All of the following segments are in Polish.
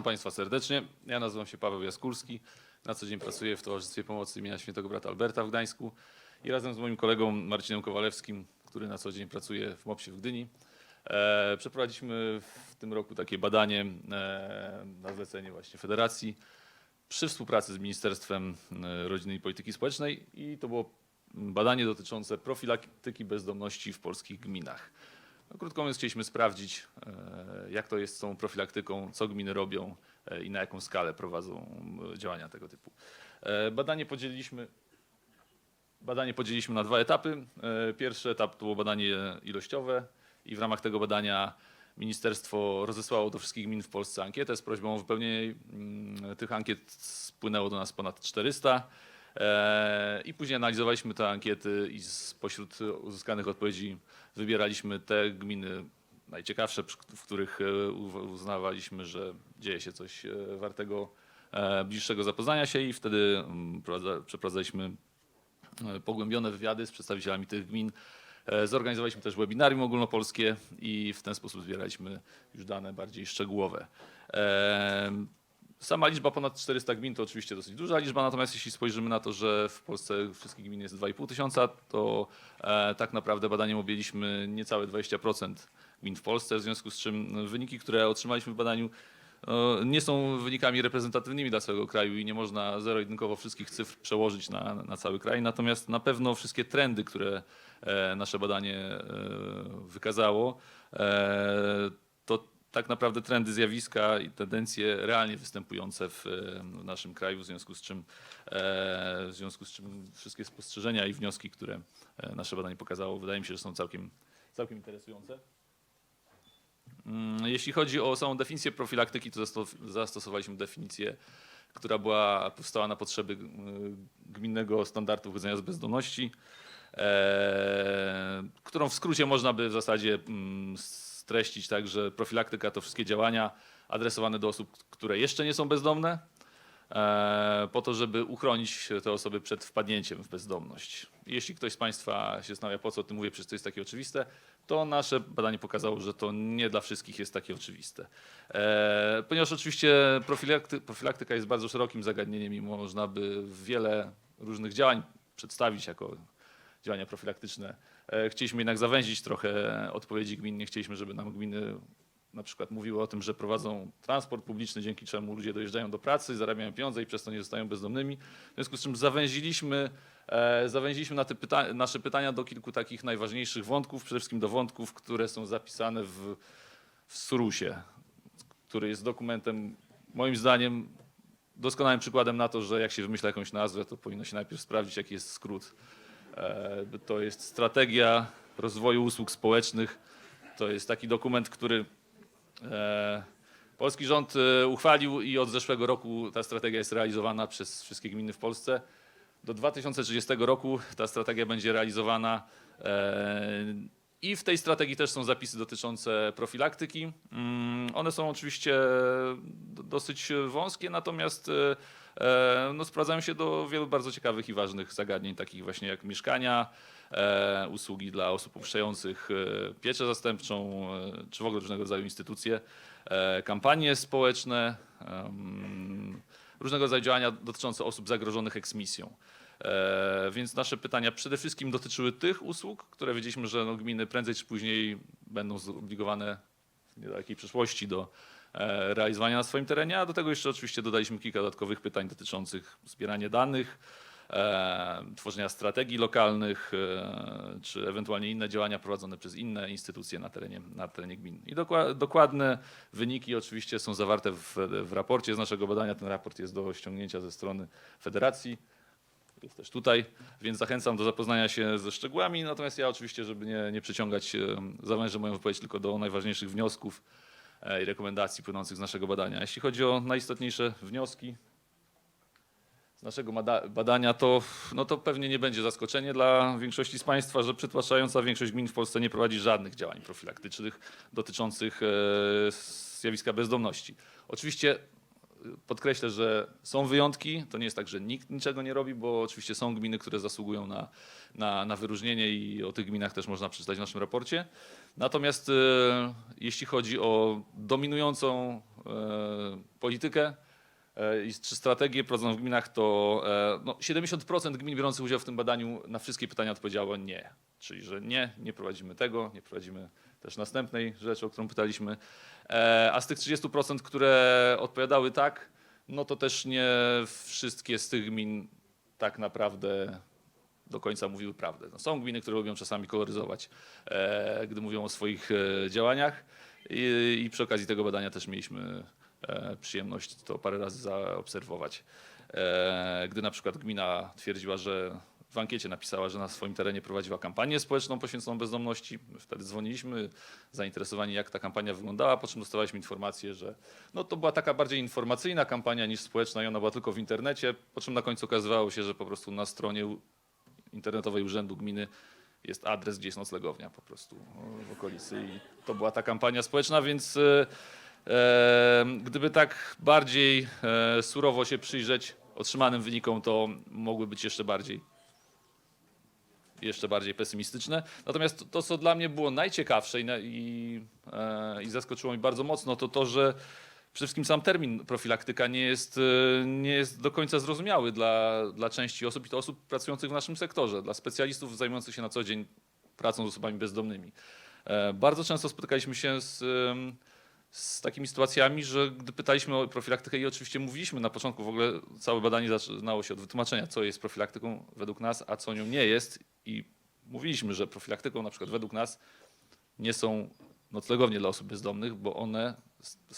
Witam Państwa serdecznie. Ja nazywam się Paweł Jaskulski. Na co dzień pracuję w Towarzystwie Pomocy imienia Świętego Brata Alberta w Gdańsku i razem z moim kolegą Marcinem Kowalewskim, który na co dzień pracuje w MOPS-ie w Gdyni, e, przeprowadziliśmy w tym roku takie badanie e, na zlecenie właśnie Federacji przy współpracy z Ministerstwem e, Rodziny i Polityki Społecznej i to było badanie dotyczące profilaktyki bezdomności w polskich gminach. No, krótko mówiąc, chcieliśmy sprawdzić, e, jak to jest z tą profilaktyką, co gminy robią e, i na jaką skalę prowadzą działania tego typu. E, Badanie podzieliliśmy, badanie podzieliliśmy na dwa etapy. Pierwszy etap to było badanie ilościowe i w ramach tego badania ministerstwo rozesłało do wszystkich gmin w Polsce ankietę z prośbą o wypełnienie mm, tych ankiet. Spłynęło do nas ponad 400. E, I później analizowaliśmy te ankiety i spośród uzyskanych odpowiedzi wybieraliśmy te gminy najciekawsze, w których e, uznawaliśmy, że dzieje się coś e, wartego bliższego zapoznania się i wtedy mm, prowadza- przeprowadzaliśmy pogłębione wywiady z przedstawicielami tych gmin. Zorganizowaliśmy też webinarium ogólnopolskie i w ten sposób zbieraliśmy już dane bardziej szczegółowe. Sama liczba ponad 400 gmin to oczywiście dosyć duża liczba, natomiast jeśli spojrzymy na to, że w Polsce wszystkich gmin jest 2,5 tysiąca, to e, tak naprawdę badaniem objęliśmy niecałe 20% gmin w Polsce, w związku z czym wyniki, które otrzymaliśmy w badaniu e, nie są wynikami reprezentatywnymi dla całego kraju i nie można zero-jedynkowo wszystkich cyfr przełożyć na, na cały kraj. Natomiast na pewno wszystkie trendy, które e, nasze badanie e, wykazało, to tak naprawdę trendy, zjawiska i tendencje realnie występujące w, e, w naszym kraju, w związku z czym, e, w związku z czym wszystkie spostrzeżenia i wnioski, które e, nasze badanie pokazało, wydaje mi się, że są całkiem, całkiem interesujące. Mm, Jeśli chodzi o samą definicję profilaktyki, to zasto- zastosowaliśmy definicję, która była, powstała na potrzeby y, gminnego standardu wychodzenia z bezdomności, e, którą w skrócie można by w zasadzie mm, streścić tak, że profilaktyka to wszystkie działania adresowane do osób, które jeszcze nie są bezdomne, e, po to, żeby uchronić te osoby przed wpadnięciem w bezdomność. Jeśli ktoś z Państwa się zastanawia, po co o tym mówię, przecież to jest takie oczywiste, to nasze badanie pokazało, że to nie dla wszystkich jest takie oczywiste. E, ponieważ oczywiście profilakty, profilaktyka jest bardzo szerokim zagadnieniem i można by wiele różnych działań przedstawić jako działania profilaktyczne. E, chcieliśmy jednak zawęzić trochę odpowiedzi gmin. Nie chcieliśmy, żeby nam gminy na przykład mówiły o tym, że prowadzą transport publiczny, dzięki czemu ludzie dojeżdżają do pracy, zarabiają pieniądze i przez to nie zostają bezdomnymi. W związku z czym zawęziliśmy, e, zawęziliśmy na te pyta- nasze pytania do kilku takich najważniejszych wątków, przede wszystkim do wątków, które są zapisane w, w Surusie, który jest dokumentem, moim zdaniem, doskonałym przykładem na to, że jak się wymyśla jakąś nazwę, to powinno się najpierw sprawdzić, jaki jest skrót. E, To jest strategia rozwoju usług społecznych. To jest taki dokument, który e, polski rząd e, uchwalił i od zeszłego roku ta strategia jest realizowana przez wszystkie gminy w Polsce. Do 2030 roku ta strategia będzie realizowana i w tej strategii też są zapisy dotyczące profilaktyki. Mm, One są oczywiście do- dosyć wąskie, natomiast no, sprawdzają się do wielu bardzo ciekawych i ważnych zagadnień, takich właśnie jak mieszkania, e, usługi dla osób opuszczających e, pieczę zastępczą, e, czy w ogóle różnego rodzaju instytucje, e, kampanie społeczne, różnego rodzaju działania dotyczące osób zagrożonych eksmisją. E, Więc nasze pytania przede wszystkim dotyczyły tych usług, które wiedzieliśmy, że no, gminy prędzej czy później będą zobligowane w niedalekiej przyszłości do e, realizowania na swoim terenie, a do tego jeszcze oczywiście dodaliśmy kilka dodatkowych pytań dotyczących zbierania danych, e, tworzenia strategii lokalnych, e, czy ewentualnie inne działania prowadzone przez inne instytucje na terenie, na terenie gmin. I dokła- dokładne wyniki oczywiście są zawarte w, w raporcie z naszego badania. Ten raport jest do ściągnięcia ze strony Federacji jest też tutaj, więc zachęcam do zapoznania się ze szczegółami. Natomiast ja oczywiście, żeby nie, nie przeciągać, e, zawężę moją wypowiedź tylko do najważniejszych wniosków e, i rekomendacji płynących z naszego badania. Jeśli chodzi o najistotniejsze wnioski z naszego badania, to, no to pewnie nie będzie zaskoczenie dla większości z Państwa, że przytłaczająca większość gmin w Polsce nie prowadzi żadnych działań profilaktycznych dotyczących e, zjawiska bezdomności. Oczywiście podkreślę, że są wyjątki. To nie jest tak, że nikt niczego nie robi, bo oczywiście są gminy, które zasługują na, na, na wyróżnienie i o tych gminach też można przeczytać w naszym raporcie. Natomiast e, jeśli chodzi o dominującą e, politykę e, czy strategię prowadzoną w gminach, to no, 70% gmin biorących udział w tym badaniu na wszystkie pytania odpowiedziało nie. Czyli, że nie, nie prowadzimy tego, nie prowadzimy też następnej rzeczy, o którą pytaliśmy. E, A z tych 30%, które odpowiadały tak, no to też nie wszystkie z tych gmin tak naprawdę do końca mówiły prawdę. No, są gminy, które lubią czasami koloryzować, e, gdy mówią o swoich e, działaniach I, i przy okazji tego badania też mieliśmy przyjemność to parę razy zaobserwować. Gdy na przykład gmina twierdziła, że w ankiecie napisała, że na swoim terenie prowadziła kampanię społeczną poświęconą bezdomności. My wtedy dzwoniliśmy, zainteresowani jak ta kampania wyglądała, po czym dostawaliśmy informację, że no to była taka bardziej informacyjna kampania niż społeczna i ona była tylko w internecie, po czym na końcu okazywało się, że po prostu na stronie internetowej Urzędu Gminy jest adres, gdzie jest noclegownia po prostu o, w okolicy i to była ta kampania społeczna, więc e, e, gdyby tak bardziej e, surowo się przyjrzeć otrzymanym wynikom, to mogły być jeszcze bardziej jeszcze bardziej pesymistyczne. Natomiast to, to co dla mnie było najciekawsze i, i, e, i zaskoczyło mnie bardzo mocno, to to, że przede wszystkim sam termin profilaktyka nie jest, e, nie jest do końca zrozumiały dla, dla części osób i to osób pracujących w naszym sektorze, dla specjalistów zajmujących się na co dzień pracą z osobami bezdomnymi. E, Bardzo często spotykaliśmy się z, z takimi sytuacjami, że gdy pytaliśmy o profilaktykę i oczywiście mówiliśmy na początku, w ogóle całe badanie zaczynało się od wytłumaczenia, co jest profilaktyką według nas, a co nią nie jest i mówiliśmy, że profilaktyką na przykład według nas nie są noclegownie dla osób bezdomnych, bo one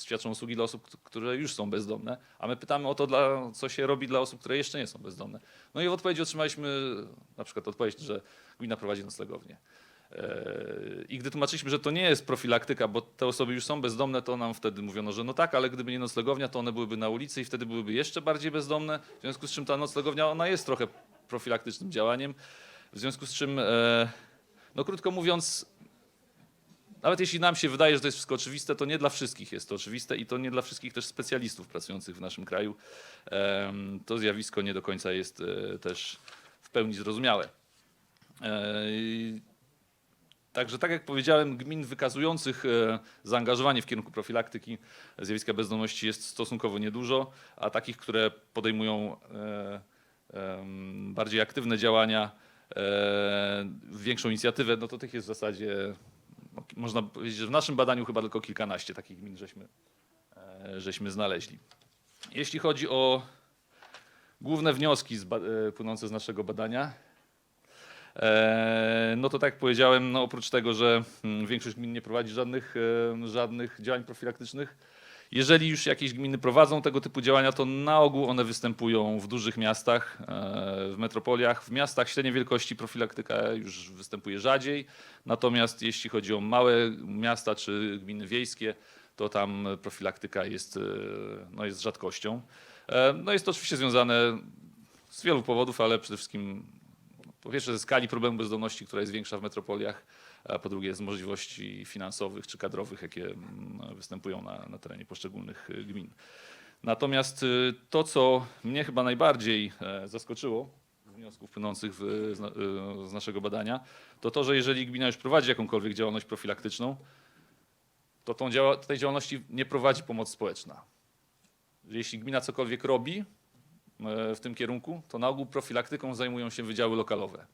świadczą usługi dla osób, które już są bezdomne, a my pytamy o to, dla, co się robi dla osób, które jeszcze nie są bezdomne. No i w odpowiedzi otrzymaliśmy na przykład odpowiedź, że gmina prowadzi noclegownię. I gdy tłumaczyliśmy, że to nie jest profilaktyka, bo te osoby już są bezdomne, to nam wtedy mówiono, że no tak, ale gdyby nie noclegownia, to one byłyby na ulicy i wtedy byłyby jeszcze bardziej bezdomne. W związku z czym ta noclegownia, ona jest trochę profilaktycznym działaniem. W związku z czym, e, no krótko mówiąc, nawet jeśli nam się wydaje, że to jest wszystko oczywiste, to nie dla wszystkich jest to oczywiste i to nie dla wszystkich też specjalistów pracujących w naszym kraju. To zjawisko nie do końca jest e, też w pełni zrozumiałe. Także tak jak powiedziałem, gmin wykazujących e, zaangażowanie w kierunku profilaktyki zjawiska bezdomności jest stosunkowo niedużo, a takich, które podejmują e, bardziej aktywne działania, e, większą inicjatywę, no to tych jest w zasadzie, no, można powiedzieć, że w naszym badaniu chyba tylko kilkanaście takich gmin żeśmy, żeśmy znaleźli. Jeśli chodzi o główne wnioski płynące z naszego badania, No to tak jak powiedziałem, no oprócz tego, że mm, większość gmin nie prowadzi żadnych, e, żadnych działań profilaktycznych, jeżeli już jakieś gminy prowadzą tego typu działania, to na ogół one występują w dużych miastach, e, w metropoliach. W miastach średniej wielkości profilaktyka już występuje rzadziej, natomiast jeśli chodzi o małe miasta czy gminy wiejskie, to tam profilaktyka jest, e, no jest rzadkością. E, No jest to oczywiście związane z wielu powodów, ale przede wszystkim po pierwsze ze skali problemu bezdomności, która jest większa w metropoliach, a po drugie z możliwości finansowych czy kadrowych, jakie mm, występują na, na terenie poszczególnych y, gmin. Natomiast y, to, co mnie chyba najbardziej e, zaskoczyło z wniosków płynących w, y, z naszego badania, to to, że jeżeli gmina już prowadzi jakąkolwiek działalność profilaktyczną, to tą działa, tej działalności nie prowadzi pomoc społeczna. Jeśli gmina cokolwiek robi, w tym kierunku, to na ogół profilaktyką zajmują się wydziały lokalowe.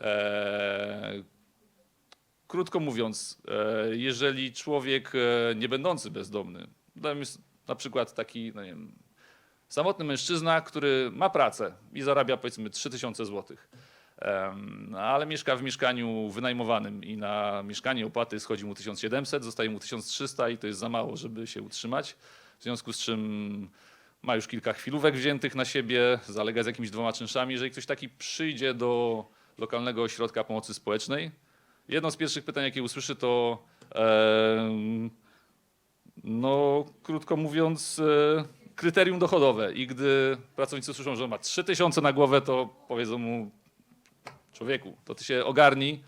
Eee, Krótko mówiąc, e, jeżeli człowiek e, nie będący bezdomny, s- na przykład taki, no nie wiem, samotny mężczyzna, który ma pracę i zarabia powiedzmy 3000 zł, ale mieszka w mieszkaniu wynajmowanym i na mieszkanie opłaty schodzi mu 1700, zostaje mu 1300 i to jest za mało, żeby się utrzymać. W związku z czym ma już kilka chwilówek wziętych na siebie, zalega z jakimiś dwoma czynszami. Jeżeli ktoś taki przyjdzie do lokalnego ośrodka pomocy społecznej, jedno z pierwszych pytań, jakie usłyszy, to em, no, krótko mówiąc, e, kryterium dochodowe. I gdy pracownicy słyszą, że ma 3000 na głowę, to powiedzą mu, człowieku, to ty się ogarnij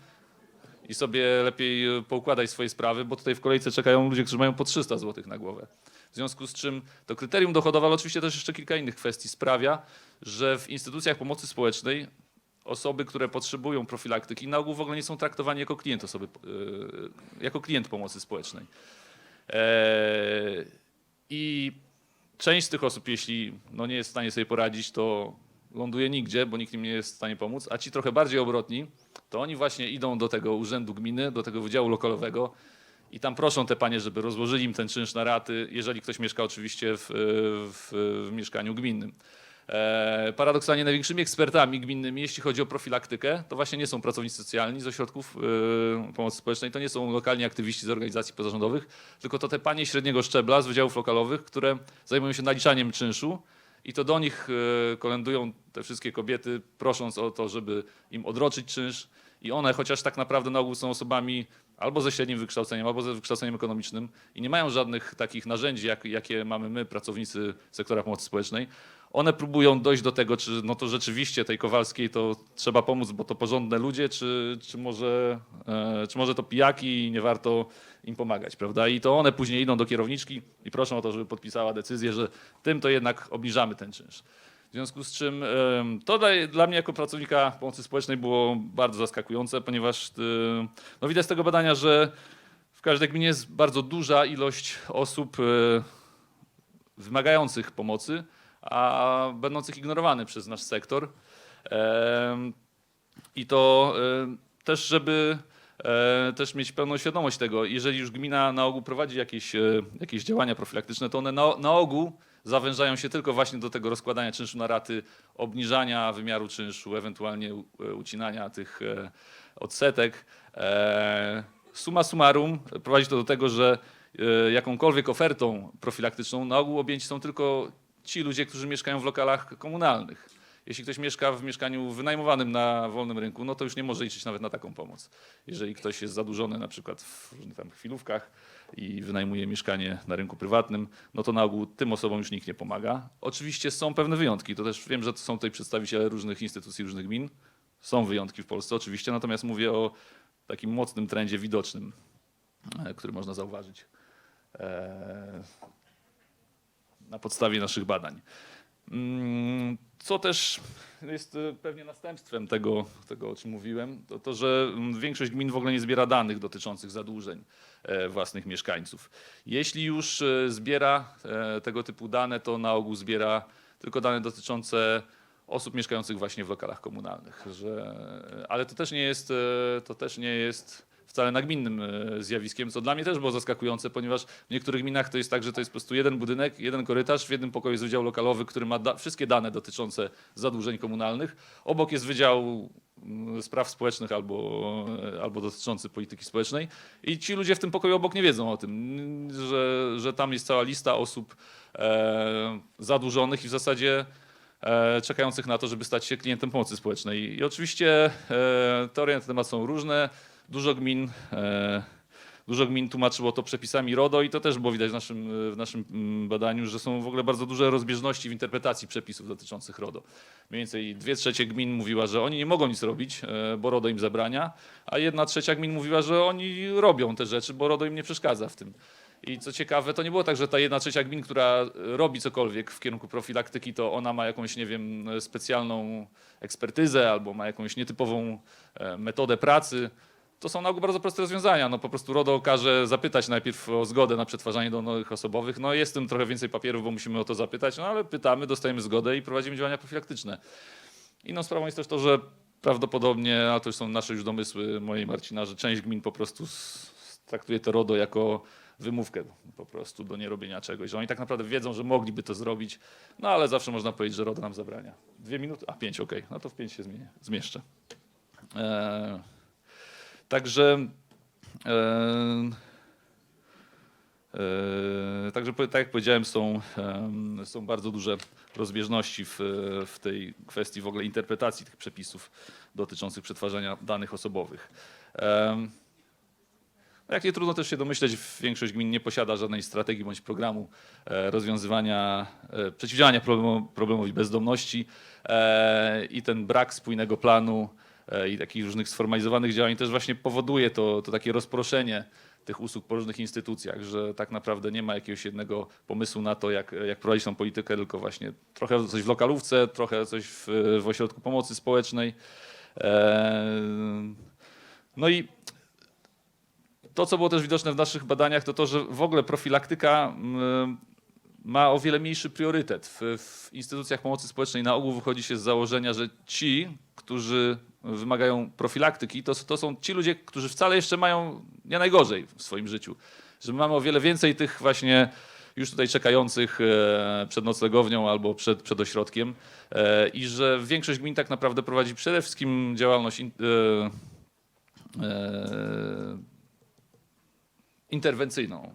i sobie lepiej e, poukładaj swoje sprawy, bo tutaj w kolejce czekają ludzie, którzy mają po 300 zł na głowę. W związku z czym to kryterium dochodowe, ale oczywiście też jeszcze kilka innych kwestii sprawia, że w instytucjach pomocy społecznej osoby, które potrzebują profilaktyki, na ogół w ogóle nie są traktowani jako klient osoby, e, jako klient pomocy społecznej. E, część z tych osób, jeśli no, nie jest w stanie sobie poradzić, to ląduje nigdzie, bo nikt im nie jest w stanie pomóc, a ci trochę bardziej obrotni, to oni właśnie idą do tego urzędu gminy, do tego wydziału lokalowego i tam proszą te panie, żeby rozłożyli im ten czynsz na raty, jeżeli ktoś mieszka oczywiście w, w, w mieszkaniu gminnym. E, paradoksalnie największymi ekspertami gminnymi, jeśli chodzi o profilaktykę, to właśnie nie są pracownicy socjalni z ośrodków e, pomocy społecznej, to nie są lokalni aktywiści z organizacji pozarządowych, tylko to te panie średniego szczebla z wydziałów lokalowych, które zajmują się naliczaniem czynszu i to do nich e, kolendują te wszystkie kobiety, prosząc o to, żeby im odroczyć czynsz. I one, chociaż tak naprawdę na ogół są osobami albo ze średnim wykształceniem, albo ze wykształceniem ekonomicznym i nie mają żadnych takich narzędzi, jak, jakie mamy my, pracownicy sektora pomocy społecznej, one próbują dojść do tego, czy no to rzeczywiście tej Kowalskiej to trzeba pomóc, bo to porządne ludzie, czy, czy, może, e, czy może to pijaki i nie warto im pomagać, prawda? I to one później idą do kierowniczki i proszą o to, żeby podpisała decyzję, że tym to jednak obniżamy ten czynsz. W związku z czym to dla, mnie jako pracownika pomocy społecznej było bardzo zaskakujące, ponieważ no widać z tego badania, że w każdej gminie jest bardzo duża ilość osób y, wymagających pomocy, a będących ignorowanych przez nasz sektor. I to też, żeby e, też mieć pełną świadomość tego, jeżeli już gmina na ogół prowadzi jakieś, e, jakieś działania profilaktyczne, to one na, na ogół zawężają się tylko właśnie do tego rozkładania czynszu na raty, obniżania wymiaru czynszu, ewentualnie e, ucinania tych e, odsetek. E, Summa summarum prowadzi to do tego, że jakąkolwiek ofertą profilaktyczną na ogół objęci są tylko ci ludzie, którzy mieszkają w lokalach komunalnych. Jeśli ktoś mieszka w mieszkaniu wynajmowanym na wolnym rynku, no to już nie może liczyć nawet na taką pomoc. Jeżeli ktoś jest zadłużony na przykład w różnych tam chwilówkach i wynajmuje mieszkanie na rynku prywatnym, no to na ogół tym osobom już nikt nie pomaga. Oczywiście są pewne wyjątki, to też wiem, że są tutaj przedstawiciele różnych instytucji, różnych gmin. Są wyjątki w Polsce oczywiście, natomiast mówię o takim mocnym trendzie widocznym, e, który można zauważyć e, na podstawie naszych badań. Mm, Co też jest e, pewnie następstwem tego, tego, o czym mówiłem, to to, że mm, większość gmin w ogóle nie zbiera danych dotyczących zadłużeń e, własnych mieszkańców. Jeśli już e, zbiera tego typu dane, to na ogół zbiera tylko dane dotyczące osób mieszkających właśnie w lokalach komunalnych. Że, ale to też nie jest, to też nie jest wcale nagminnym e, zjawiskiem, co dla mnie też było zaskakujące, ponieważ w niektórych gminach to jest tak, że to jest po prostu jeden budynek, jeden korytarz, w jednym pokoju jest wydział lokalowy, który ma da wszystkie dane dotyczące zadłużeń komunalnych. Obok jest wydział mm, spraw społecznych albo, e, albo dotyczący polityki społecznej i ci ludzie w tym pokoju obok nie wiedzą o tym, że, że tam jest cała lista osób e, zadłużonych i w zasadzie e, czekających na to, żeby stać się klientem pomocy społecznej. I oczywiście teorie na ten temat są różne. Dużo gmin, e, dużo gmin tłumaczyło to przepisami RODO i to też było widać w naszym, w naszym mm, badaniu, że są w ogóle bardzo duże rozbieżności w interpretacji przepisów dotyczących RODO. Mniej więcej dwie trzecie gmin mówiła, że oni nie mogą nic robić, e, bo RODO im zabrania, a jedna trzecia gmin mówiła, że oni robią te rzeczy, bo RODO im nie przeszkadza w tym. I co ciekawe, to nie było tak, że ta jedna trzecia gmin, która robi cokolwiek w kierunku profilaktyki, to ona ma jakąś, nie wiem, specjalną ekspertyzę albo ma jakąś nietypową e, metodę pracy. To są na ogół bardzo proste rozwiązania. No po prostu RODO każe zapytać najpierw o zgodę na przetwarzanie danych osobowych. No jest tym trochę więcej papierów, bo musimy o to zapytać, no ale pytamy, dostajemy zgodę i prowadzimy działania profilaktyczne. Inną sprawą jest też to, że prawdopodobnie, a to już są nasze już domysły mojej Marcina, że część gmin po prostu traktuje to RODO jako wymówkę po prostu do nierobienia czegoś, że oni tak naprawdę wiedzą, że mogliby to zrobić, no ale zawsze można powiedzieć, że RODO nam zabrania. Dwie minuty? A pięć, okej, no to w pięć się zmieszczę. Eee, także eee, eee, Także tak jak powiedziałem, są, em, są bardzo duże rozbieżności w, w tej kwestii w ogóle interpretacji tych przepisów dotyczących przetwarzania danych osobowych. No Jak nie trudno też się domyśleć, większość gmin nie posiada żadnej strategii bądź programu e, rozwiązywania, e, przeciwdziałania problemowi bezdomności e, i ten brak spójnego planu e, i takich różnych sformalizowanych działań też właśnie powoduje to, to takie rozproszenie tych usług po różnych instytucjach, że tak naprawdę nie ma jakiegoś jednego pomysłu na to, jak, jak prowadzić tą politykę, tylko właśnie trochę coś w lokalówce, trochę coś w, w ośrodku pomocy społecznej. E, No i to, co było też widoczne w naszych badaniach, to to, że w ogóle profilaktyka ma o wiele mniejszy priorytet. W, w instytucjach pomocy społecznej na ogół wychodzi się z założenia, że ci, którzy wymagają profilaktyki, to, to są ci ludzie, którzy wcale jeszcze mają nie najgorzej w swoim życiu. Że my mamy o wiele więcej tych właśnie już tutaj czekających e, przed noclegownią albo przed, przed ośrodkiem e, i że większość gmin tak naprawdę prowadzi przede wszystkim działalność e, interwencyjną.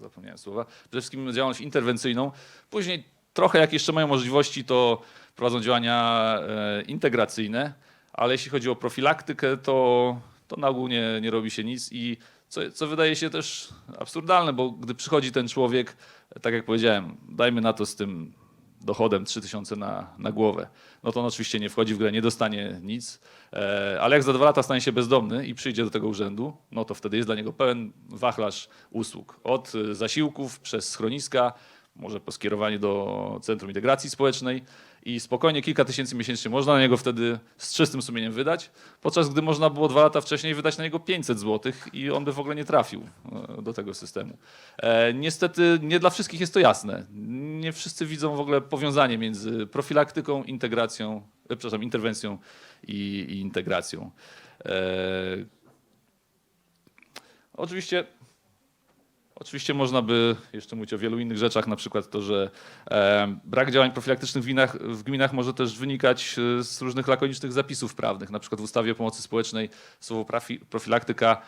Zapomniałem słowa. Przede wszystkim działalność interwencyjną. Później trochę jak jeszcze mają możliwości, to prowadzą działania integracyjne, ale jeśli chodzi o profilaktykę, to, to na ogół nie, nie robi się nic i co, co wydaje się też absurdalne, bo gdy przychodzi ten człowiek, tak jak powiedziałem, dajmy na to z tym dochodem 3000 na, na głowę, no to on oczywiście nie wchodzi w grę, nie dostanie nic, e, ale jak za dwa lata stanie się bezdomny i przyjdzie do tego urzędu, no to wtedy jest dla niego pełen wachlarz usług. Od e, zasiłków przez schroniska, może po skierowaniu do Centrum Integracji Społecznej i spokojnie kilka tysięcy miesięcznie można na niego wtedy z czystym sumieniem wydać, podczas gdy można było dwa lata wcześniej wydać na niego 500 zł i on by w ogóle nie trafił e, do tego systemu. E, niestety nie dla wszystkich jest to jasne. Nie wszyscy widzą w ogóle powiązanie między profilaktyką, integracją, e, przepraszam, interwencją i, i integracją. Oczywiście Oczywiście można by jeszcze mówić o wielu innych rzeczach, na przykład to, że brak działań profilaktycznych w gminach, w gminach może też wynikać e, z różnych lakonicznych zapisów prawnych. Na przykład w ustawie o pomocy społecznej słowo profi, profilaktyka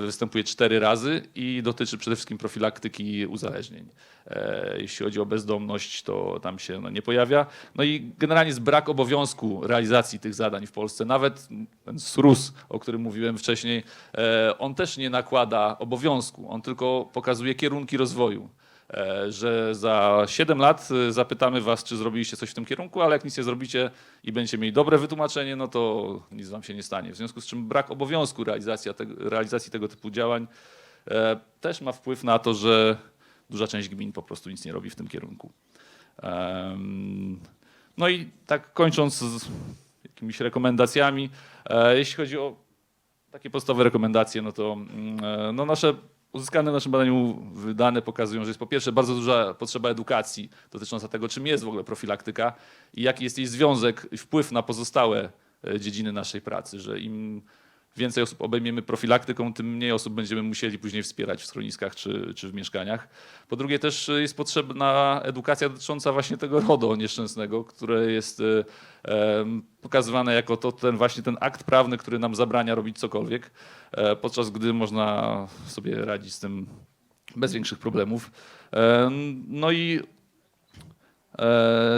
występuje cztery razy i dotyczy przede wszystkim profilaktyki uzależnień. E, jeśli chodzi o bezdomność, to tam się no, nie pojawia. No i generalnie jest brak obowiązku realizacji tych zadań w Polsce. Nawet ten SRUS, o którym mówiłem wcześniej, e, on też nie nakłada obowiązku, on tylko pokazuje kierunki rozwoju. E, Że za 7 lat e, zapytamy Was, czy zrobiliście coś w tym kierunku, ale jak nic nie zrobicie i będziecie mieli dobre wytłumaczenie, no to nic Wam się nie stanie. W związku z czym brak obowiązku realizacji tego, realizacji tego typu działań e, też ma wpływ na to, że duża część gmin po prostu nic nie robi w tym kierunku. No i tak kończąc z jakimiś rekomendacjami, jeśli chodzi o takie podstawowe rekomendacje, no to mm, no nasze uzyskane w naszym badaniu dane pokazują, że jest po pierwsze bardzo duża potrzeba edukacji dotycząca tego, czym jest w ogóle profilaktyka i jaki jest jej związek i wpływ na pozostałe e, dziedziny naszej pracy, że im więcej osób obejmiemy profilaktyką, tym mniej osób będziemy musieli później wspierać w schroniskach czy, czy w mieszkaniach. Po drugie też jest potrzebna edukacja dotycząca właśnie tego RODO nieszczęsnego, które jest e, pokazywane jako to, ten właśnie ten akt prawny, który nam zabrania robić cokolwiek, e, podczas gdy można sobie radzić z tym bez większych problemów. E, No i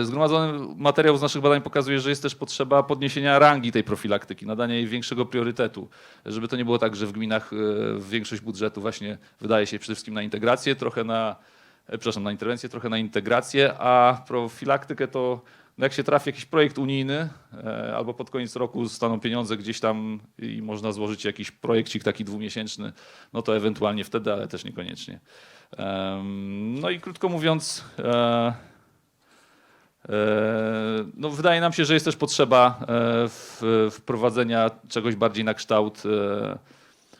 Zgromadzony materiał z naszych badań pokazuje, że jest też potrzeba podniesienia rangi tej profilaktyki, nadania jej większego priorytetu, żeby to nie było tak, że w gminach e, większość budżetu właśnie wydaje się przede wszystkim na integrację, trochę na, e, przepraszam, na interwencję, trochę na integrację, a profilaktykę to no jak się trafi jakiś projekt unijny e, albo pod koniec roku zostaną pieniądze gdzieś tam i można złożyć jakiś projekcik taki dwumiesięczny, no to ewentualnie wtedy, ale też niekoniecznie. No i krótko mówiąc, e, E, No, wydaje nam się, że jest też potrzeba e, wprowadzenia czegoś bardziej na kształt e,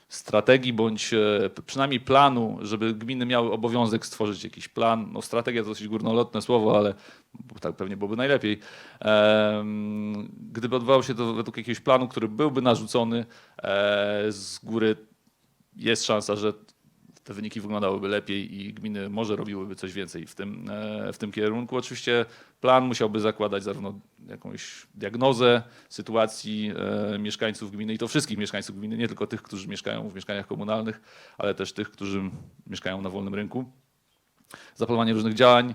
strategii bądź e, przynajmniej planu, żeby gminy miały obowiązek stworzyć jakiś plan. No, strategia to dosyć górnolotne słowo, ale tak pewnie byłoby najlepiej. Gdyby odbywało się to według jakiegoś planu, który byłby narzucony e, z góry, jest szansa, że te wyniki wyglądałyby lepiej i gminy może robiłyby coś więcej w tym, e, w tym kierunku. Oczywiście plan musiałby zakładać zarówno jakąś diagnozę sytuacji e, mieszkańców gminy i to wszystkich mieszkańców gminy, nie tylko tych, którzy mieszkają w mieszkaniach komunalnych, ale też tych, którzy mieszkają na wolnym rynku. Zaplanowanie różnych działań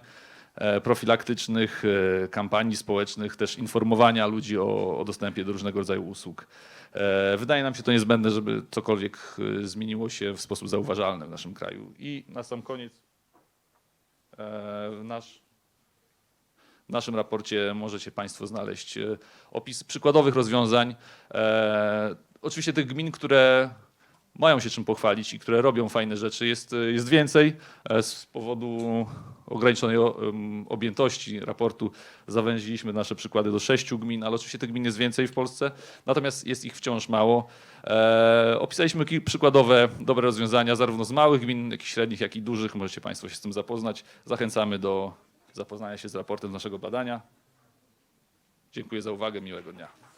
profilaktycznych, e, kampanii społecznych, też informowania ludzi o, o dostępie do różnego rodzaju usług. E, Wydaje nam się to niezbędne, żeby cokolwiek e, zmieniło się w sposób zauważalny w naszym kraju. I na sam koniec e, nasz, w naszym raporcie możecie Państwo znaleźć e, opis przykładowych rozwiązań. E, Oczywiście tych gmin, które mają się czym pochwalić i które robią fajne rzeczy, jest, jest więcej. E, Z powodu ograniczonej objętości raportu zawęziliśmy nasze przykłady do sześciu gmin, ale oczywiście tych gmin jest więcej w Polsce, natomiast jest ich wciąż mało. E, opisaliśmy przykładowe dobre rozwiązania, zarówno z małych gmin, jak i średnich, jak i dużych. Możecie Państwo się z tym zapoznać. Zachęcamy do zapoznania się z raportem z naszego badania. Dziękuję za uwagę, miłego dnia.